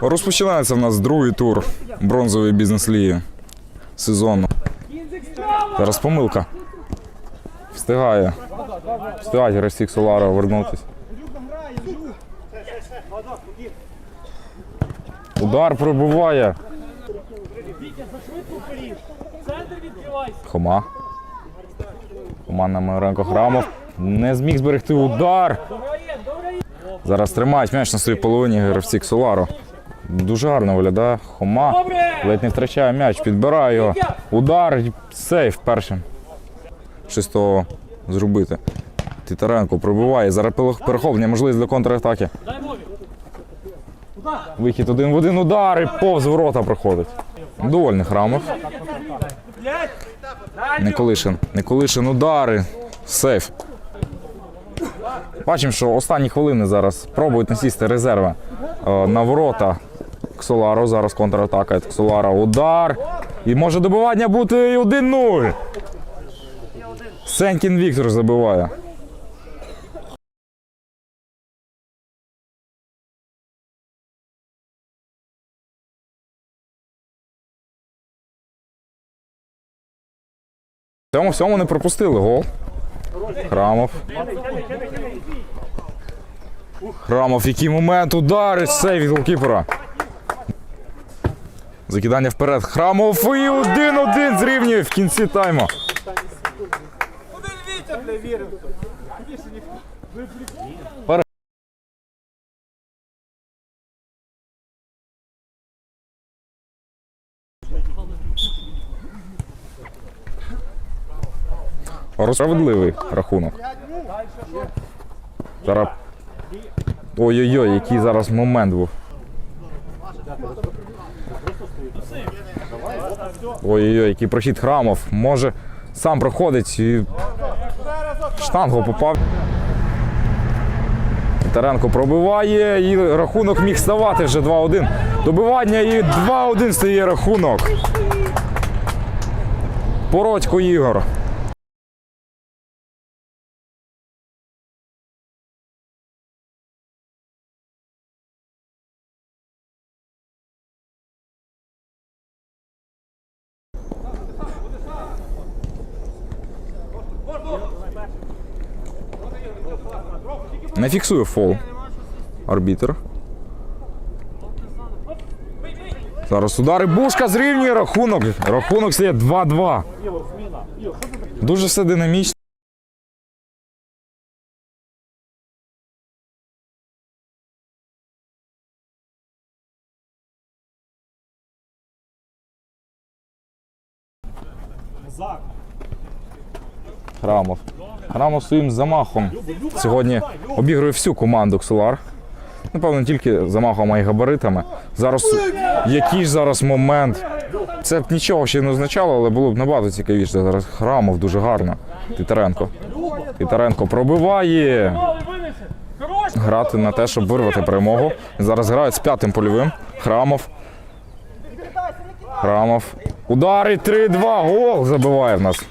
Розпочинається в нас другий тур бронзової бізнес-ліги сезону. Зараз помилка. Встигає. Встигають гравці Солара вернутися. Удар пробиває. Хома. Хома на Миренко Храмов. Не зміг зберегти удар. Зараз тримають м'яч на своїй половині гравці Ксоларо. Дуже гарно виглядає. Хома ледь не втрачає м'яч, підбирає його. Удар, сейф першим. Щось того зробити. Титаренко пробиває. Зараз перехоплення, можливість для контратаки. Вихід один в один удар і повз ворота проходить. Довольний Храмов. Николишин. Николишин удари. Сейф. Бачимо, що останні хвилини зараз пробують насісти резерви е, на ворота. Ксоларо зараз контратака від Ксолара. Удар. І може добивання бути і 1-0. Сенькін Віктор забиває. Цьому всьому не пропустили гол. Храмов. Храмов, який момент ударить сейв від голкіпера. Закидання вперед. Храмов і один-один зрівнює в кінці тайму. Справедливий рахунок. Зараз. Ой-ой-ой, який зараз момент був. Ой-ой-ой, який прохід храмов. Може сам проходить і штангу попав. Таренко пробиває і рахунок міг ставати вже 2-1. Добивання і 2-1 стає рахунок. Породько Ігор. Не фіксує фол. Арбітер. Зараз удари. Бушка зрівнює рахунок. Рахунок стає 2-2. Дуже все динамічно. Храмов. Храмов своїм замахом сьогодні обігрує всю команду Ксолар. Напевно, тільки замахом, й габаритами. Зараз який ж зараз момент. Це б нічого ще не означало, але було б набагато цікавіше. Зараз Храмов дуже гарно. Титаренко. Титаренко пробиває. Грати на те, щоб вирвати перемогу. Зараз грають з п'ятим польовим. Храмов. Храмов. Удари 3-2. Гол забиває в нас.